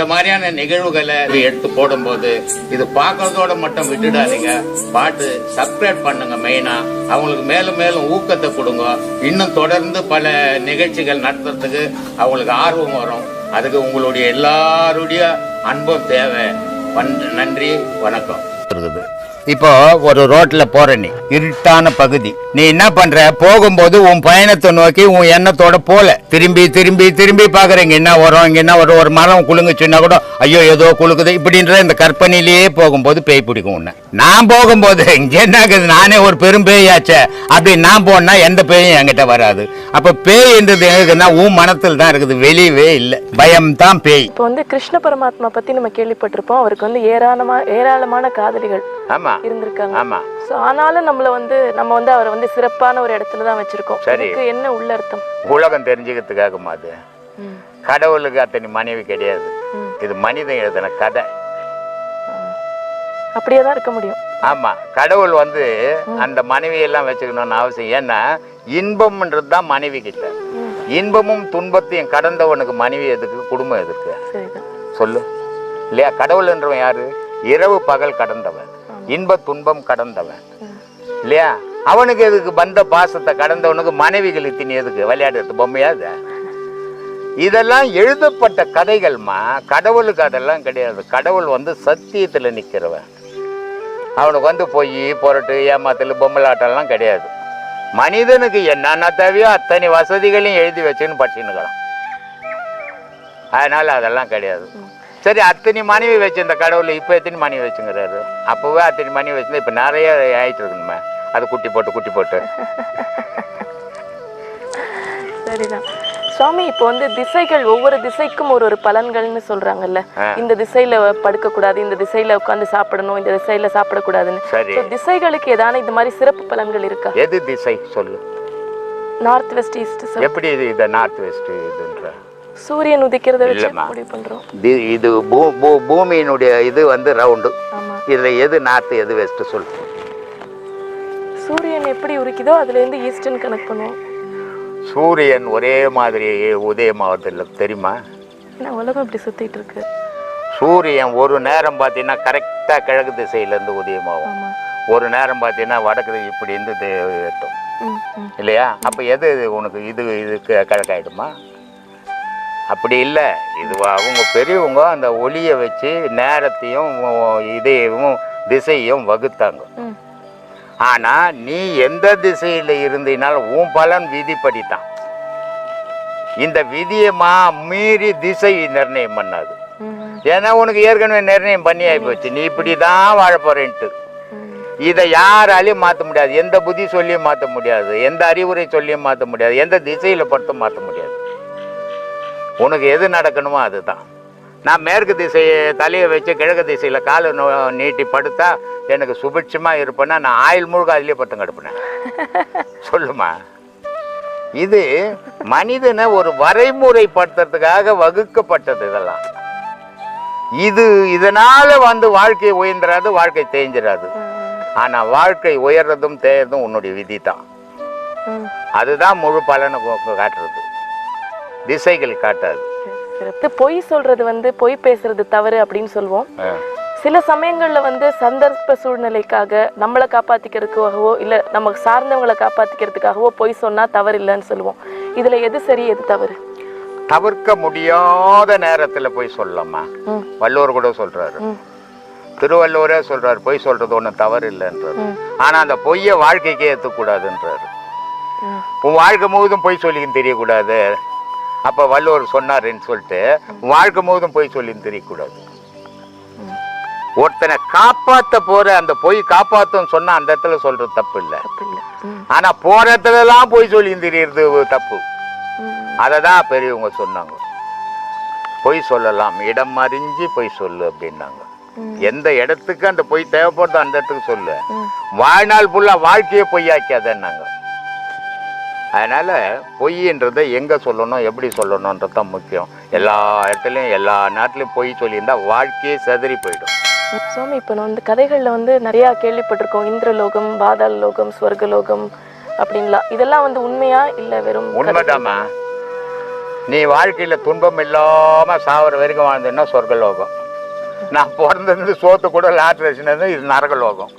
இந்த மாதிரியான நிகழ்வுகளை எடுத்து போடும்போது இது பார்க்கறதோட மட்டும் விட்டுடாதீங்க. பாட்டு சப்ஸ்கிரைப் பண்ணுங்க மெயினா அவங்களுக்கு மேலும் மேலும் ஊக்கத்தை கொடுங்க. இன்னும் தொடர்ந்து பல நிகழ்ச்சிகள் நடத்துறதுக்கு அவங்களுக்கு ஆர்வம் வரும். அதுக்கு உங்களுடைய எல்லாருடைய அன்பும் தேவை. நன்றி வணக்கம். இருக்குது இப்போ ஒரு ரோட்ல போற நீ. இருட்டான பகுதி. நீ என்ன பண்ற? போகும்போது உன் பயணத்தை நோக்கி உன் எண்ணத்தோட போல. திரும்பி திரும்பி திரும்பி பாக்குற இங்க என்ன வரும்? இங்க என்ன வரும்? ஒரு மரம் குலுங்குச்சுன்னா கூட ஐயோ ஏதோ குலுக்குது இப்படின்ற இந்த கற்பனையிலேயே போகும்போது பேய் பிடிக்கும் உன்னை. நான் போகும்போது இங்க என்ன ஆகுது? நானே ஒரு பெரும் பேயாச்சே. அப்படி நான் போனா எந்த பேயும் என்கிட்ட வராது. அப்ப பேய்ன்றது எங்கன்னா உன் மனத்தில் தான் இருக்குது. வெளியவே இல்லை. பயம் தான் பேய். இப்போ வந்து கிருஷ்ண பரமாத்மா பத்தி நம்ம கேள்விப்பட்டிருப்போம். அவருக்கு வந்து ஏராளமா ஏராளமான காதலிகள். ஆமா. இருந்திருக்காங்க. ஆமா. ஸோ ஆனாலும் நம்மள வந்து நம்ம வந்து அவரை வந்து சிறப்பான ஒரு இடத்துல தான் வச்சிருக்கோம். சரி. என்ன உள்ள அர்த்தம்? உலகம் தெரிஞ்சுக்கிறதுக்காக அது. கடவுளுக்கு அத்தனை மனைவி கிடையாது. இது மனிதன் எழுதின கதை. அப்படியே தான் இருக்க முடியும். ஆமா. கடவுள் வந்து அந்த மனைவியெல்லாம் வச்சுக்கணும்னு அவசியம். ஏன்னா இன்பம்ன்றது தான் மனைவி கிட்ட. இன்பமும் துன்பத்தையும் கடந்தவனுக்கு மனைவி எதுக்கு குடும்பம் எதுக்கு? சொல்லு. இல்லையா? கடவுள்ன்றவன் யாரு? இரவு பகல் கடந்தவன். இன்ப துன்பம் கடந்தவன். இல்லையா? அவனுக்கு எதுக்கு பந்த பாசத்தை கடந்தவனுக்கு மனைவிகள் இத்தினி எதுக்கு? விளையாடுறது பொம்மையாது இதெல்லாம் எழுதப்பட்ட கதைகள்மா கடவுளுக்கு அதெல்லாம் கிடையாது. கடவுள் வந்து சத்தியத்துல நிக்கிறவன். அவனுக்கு வந்து பொய் புரட்டு ஏமாத்தல் பொம்மலாட்டம்லாம் கிடையாது. மனிதனுக்கு என்னென்ன தேவையோ அத்தனை வசதிகளையும் எழுதி வச்சுன்னு படிச்சுன்னுக்கலாம் அதனால அதெல்லாம் கிடையாது. சரி அத்தனை மனைவி வச்சிருந்த கடவுள் இப்போ எத்தனை மனைவி வச்சுங்கிறாரு? அப்போவே அத்தனை மனைவி வச்சிருந்தா இப்போ நிறைய ஆயிட்டு இருக்கணுமே அது குட்டி போட்டு குட்டி போட்டு. சரிதான். சுவாமி இப்போ வந்து திசைகள் ஒவ்வொரு திசைக்கும் ஒரு ஒரு பலன்கள்னு சொல்றாங்கல்ல. இந்த திசையில படுக்க கூடாது இந்த திசையில உட்கார்ந்து சாப்பிடணும் இந்த திசையில சாப்பிடக்கூடாதுன்னு. திசைகளுக்கு ஏதான இந்த மாதிரி சிறப்பு பலன்கள் இருக்கா? எது திசை? சொல்லு. நார்த் வெஸ்ட் ஈஸ்ட் எப்படி இது இந்த நார்த் வெஸ்ட் இதுன்ற? சூரியன் உதிக்கிறத வச்சு இது பூமியினுடைய இது வந்து ரவுண்டு இதுல எது நார்த் எது வெஸ்ட் சொல்லு. சூரியன் எப்படி உரிக்குதோ அதுல இருந்து ஈஸ்டர்ன் கனெக்ட் பண்ணுவோம். சூரியன் ஒரே மாதிரி உதயமாவதில்லை தெரியுமா? ஏன்னா உலகம் இப்படி சுத்திட்டு இருக்கு? சூரியன் ஒரு நேரம் பார்த்தீங்கன்னா கரெக்டாக கிழக்கு திசையிலேருந்து உதயமாகும். ஒரு நேரம் பார்த்தீங்கன்னா வடக்கு இப்படி இருந்து எட்டும். இல்லையா? அப்போ எது உனக்கு இது இதுக்கு கிழக்காயிடுமா அப்படி இல்லை. இது அவங்க பெரியவங்க அந்த ஒளியை வச்சு நேரத்தையும் இதையும் திசையும் வகுத்தாங்க. ம். ஆனா நீ எந்த திசையில இருந்தினாலும் உன் பலன் விதிப்படித்தான். இந்த விதியை மா மீறி திசை நிர்ணயம் பண்ணாது. ஏன்னா உனக்கு ஏற்கனவே நிர்ணயம் பண்ணி ஆயிப்போச்சு நீ இப்படி தான் வாழ போறேன்ட்டு. இதை யாராலையும் மாற்ற முடியாது. எந்த புத்தி சொல்லியும் மாற்ற முடியாது. எந்த அறிவுரை சொல்லியும் மாற்ற முடியாது. எந்த திசையில படுத்தும் மாற்ற முடியாது. உனக்கு எது நடக்கணுமோ அதுதான். நான் மேற்கு திசையை தலையை வச்சு கிழக்கு திசையில காலை நோ- நீட்டி படுத்தா எனக்கு சுபிட்சமா இருப்பேன்னா நான் ஆயில் முழுக்க அதிலே பட்டம் கிடப்பினேன். சொல்லுமா. இது மனிதனை ஒரு வரைமுறைப்படுத்துறதுக்காக வகுக்கப்பட்டது இதெல்லாம். இது இதனால வந்து வாழ்க்கை உயர்ந்துராது வாழ்க்கை தேஞ்சிராது ஆனா வாழ்க்கை உயர்றதும் தேயறதும் உன்னுடைய விதி தான். அதுதான் முழு பலனை காட்டுறது. திசைகள் காட்டாது. சிறப்பு. பொய் சொல்றது வந்து பொய் பேசுறது தவறு அப்படின்னு சொல்லுவோம். சில சமயங்கள்ல வந்து சந்தர்ப்ப சூழ்நிலைக்காக நம்மளை காப்பாத்திக்கிறதுக்காகவோ இல்ல நமக்கு சார்ந்தவங்களை காப்பாத்திக்கிறதுக்காகவோ பொய் சொன்னா தவறு இல்லைன்னு சொல்லுவோம் இதுல எது சரி எது தவறு? தவிர்க்க முடியாத நேரத்துல போய் சொல்லலாமா? வள்ளுவர் கூட சொல்றாரு. திருவள்ளுவரே சொல்றாரு பொய் சொல்றது ஒன்றும் தவறு இல்லைன்றாரு ஆனா அந்த பொய்யை வாழ்க்கைக்கே ஏற்றக்கூடாதுன்றாரு. உன் வாழ்க்கை முழுதும் பொய் சொல்லின்னு தெரியக்கூடாது. அப்ப வள்ளுவர் சொன்னாருன்னு சொல்லிட்டு உன் வாழ்க்கை முழுதும் பொய் சொல்லின்னு தெரியக்கூடாது. ஒருத்தனை காப்பாத்த போற அந்த பொய் காப்பாத்தும் சொன்னா அந்த இடத்துல சொல்றது தப்பு இல்லை ஆனா போற இடத்துல எல்லாம் பொய் சொல்லின்னு தெரியறது தப்பு. ம், அதை தான் பெரியவங்க சொன்னாங்க. பொய் சொல்லலாம். இடம் அறிஞ்சு பொய் சொல்லு அப்படின்னாங்க. எந்த இடத்துக்கு அந்த பொய் தேவைப்படுதோ அந்த இடத்துக்கு சொல்லு. வாழ்நாள் ஃபுல்லா வாழ்க்கையே பொய்யாக்காதன்னாங்க. அதனால பொய்ன்றதை எங்க சொல்லணும் எப்படி சொல்லணுன்றது தான் முக்கியம். எல்லா இடத்துலையும் எல்லா நேரத்துலையும் பொய் சொல்லியிருந்தா வாழ்க்கையே செதறி போயிடும். சுவாமி இப்போ நான் வந்து கதைகள்ல வந்து நிறைய கேள்விப்பட்டிருக்கோம். இந்திரலோகம் பாதாள லோகம் ஸ்வர்கலோகம் அப்படின்லாம் இதெல்லாம் வந்து உண்மையா இல்ல வெறும் உண்மைதாம்மா. நீ வாழ்க்கையில துன்பம் இல்லாம சாவர வரைக்கும் வாழ்ந்தேன்னா சொர்க்கலோகம் நான் பிறந்தது சோத்து கூட லாட்ரி வச்சுனது இது நரகலோகம்.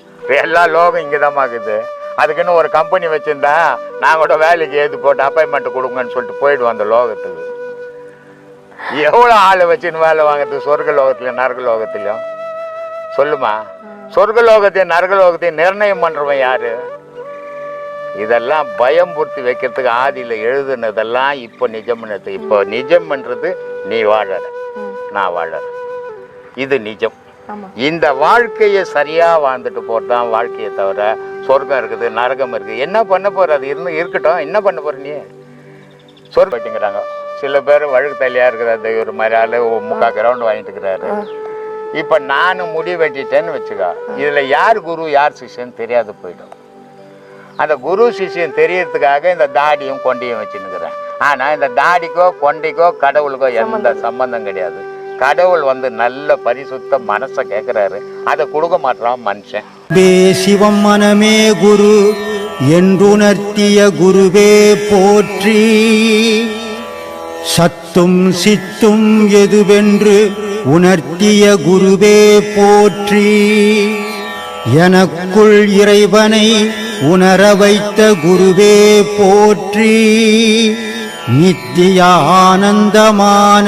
எல்லா லோகம் இங்கே தான் இருக்குது. அதுக்குன்னு ஒரு கம்பெனி வச்சிருந்தா நான் கூட வேலைக்கு ஏது போட்டு அப்பாயின்மெண்ட் கொடுங்கன்னு சொல்லிட்டு போயிடுவோம் அந்த லோகத்துக்கு. எவ்வளோ ஆளை வச்சுன்னு வேலை வாங்குறது சொர்க்க லோகத்துலையும் நரக லோகத்துலையும் சொல்லுமா? சொர்க்க லோகத்தையும் நரக லோகத்தையும் நிர்ணயம் பண்றவன் யாரு? இதெல்லாம் பயம் பூர்த்தி வைக்கிறதுக்கு ஆதியில் எழுதுனதெல்லாம் இப்போ நிஜம்னது இப்போ நிஜம்ன்றது நீ வாழற. நான் வாழறேன். இது நிஜம். இந்த வாழ்க்கையை சரியா வாழ்ந்துட்டு போறதுதான் வாழ்க்கையை தவிர சொர்க்கம் இருக்குது நரகம் இருக்குது. என்ன பண்ண போற? அது இருந்து இருக்கட்டும். என்ன பண்ண போற நீ? சொர்க்கம் போயிட்டுங்கிறாங்க. சில பேர் வழுக்கு தலையா இருக்கிற ஒரு மாதிரி ஆளு முக்கா கிரவுண்ட் வாங்கிட்டு இருக்கிறாரு. இப்ப நானும் முடி வெட்டிட்டேன்னு வச்சுக்கோ. இதுல யார் குரு யார் சிஷ்யன் தெரியாது போயிடும். அந்த குரு சிஷ்யன் தெரியறதுக்காக இந்த தாடியும் கொண்டையும் வச்சுன்னுக்கிறேன். ஆனா இந்த தாடிக்கோ கொண்டைக்கோ கடவுளுக்கோ எந்த சம்பந்தம் கிடையாது. கடவுள் வந்து நல்ல பரிசுத்த மனசை கேட்குறாரு அதை கொடுக்க மாட்டான் மனுஷன். பே சிவம் மனமே குரு என்றுணர்த்திய குருவே போற்றி. சத்தும் சித்தும் எதுவென்று உணர்த்திய குருவே போற்றி. எனக்குள் இறைவனை உணர வைத்த குருவே போற்றி. நித்திய ஆனந்தமான